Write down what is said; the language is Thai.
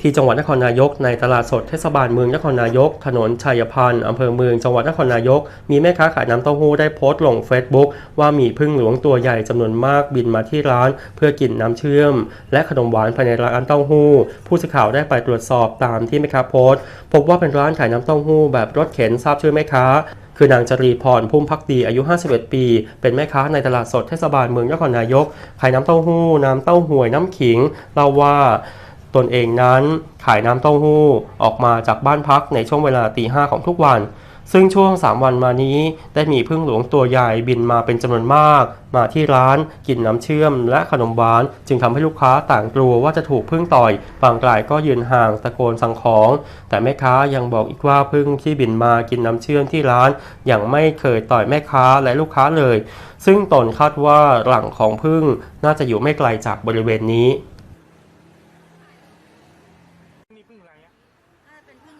ที่จังหวัดนครนายกในตลาดสดเทศบาลเมืองนครนายก ถนนชัยพันธ์อำเภอเมืองจังหวัดนครนายก มีแม่ค้าขายน้ำเต้าหู้ได้โพสต์ลง Facebook ว่ามีพึ่งหลวงตัวใหญ่จำนวนมากบินมาที่ร้าน เพื่อกินน้ำเชื่อม และขนมหวานภายในร้านเต้าหู้ ผู้สื่อข่าวได้ไปตรวจสอบตามที่แม่ค้าโพสต์พบว่าเป็นร้านขายน้ำเต้าหู้แบบรถเข็นทราบชื่อแม่ค้าคือนางจรีพรพุ่มพักดีอายุ 51 ปี เป็นแม่ค้าในตลาดสดเทศบาลเมืองนครนายก ขายน้ำเต้าหู้ น้ำเต้าหวยน้ำขิงเล่าว่า นเองนั้นขายน้ำเต้าหู้ออกมาจากบ้านพักในช่วงเวลาตีห้าของทุกวัน ซึ่งช่วง 3 วันมานี้ได้มีพึ่งหลวงตัวใหญ่บินมาเป็นจำนวนมาก มาที่ร้านกินน้ำเชื่อมและขนมหวาน จึงทำให้ลูกค้าต่างกลัวว่าจะถูกพึ่งต่อยบางรายก็ยืนห่างตะโกนสั่งของ แต่แม่ค้ายังบอกอีกว่าพึ่งที่บินมากินน้ำเชื่อมที่ร้านยังไม่เคยต่อยแม่ค้าและลูกค้าเลย ซึ่งตนคาดว่าหลังของพึ่งน่าจะอยู่ไม่ไกลจากบริเวณนี้ นี่พึ่งอะไรอะน่าจะเป็นพึ่ง